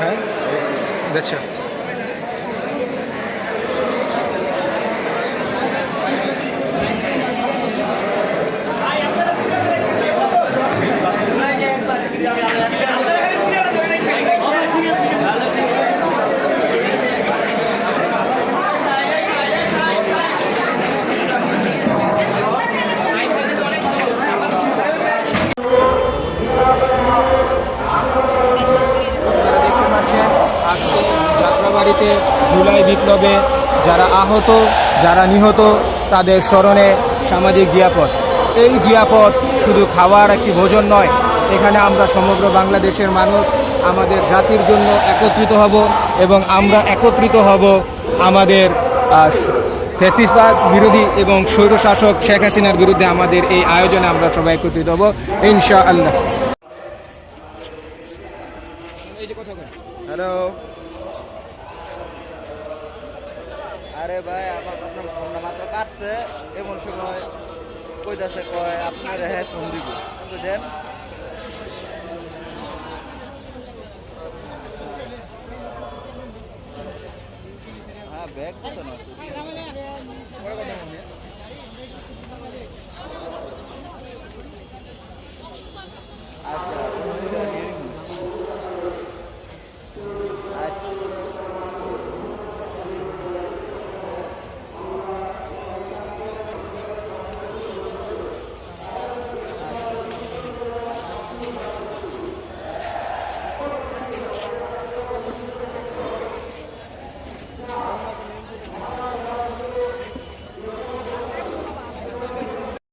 হ্যাঁ? আচ্ছা যাত্রাবাড়িতে জুলাই বিপ্লবে যারা আহত যারা নিহত তাদের স্মরণে সামাজিক জিয়াপথ। এই জিয়াপথ শুধু খাওয়ার একটি ভোজন নয় এখানে আমরা সমগ্র বাংলাদেশের মানুষ আমাদের জাতির জন্য একত্রিত হব এবং আমরা একত্রিত হব আমাদের আহ, ফ্যাসিসবাদ বিরোধী এবং স্বৈরশাসক শেখ হাসিনার বিরুদ্ধে আমাদের এই আয়োজনে আমরা সবাই একত্রিত হব ইনশা আল্লাহ এই যে কথা হ্যালো আরে ভাই, আমার আপনার ফোনটা মাত্র কাটছে। এমন সময় কইতাছে, কয়, আপনার হ্যাঁ ফোন দিব। তো হ্যাঁ ব্যাগ কিছু না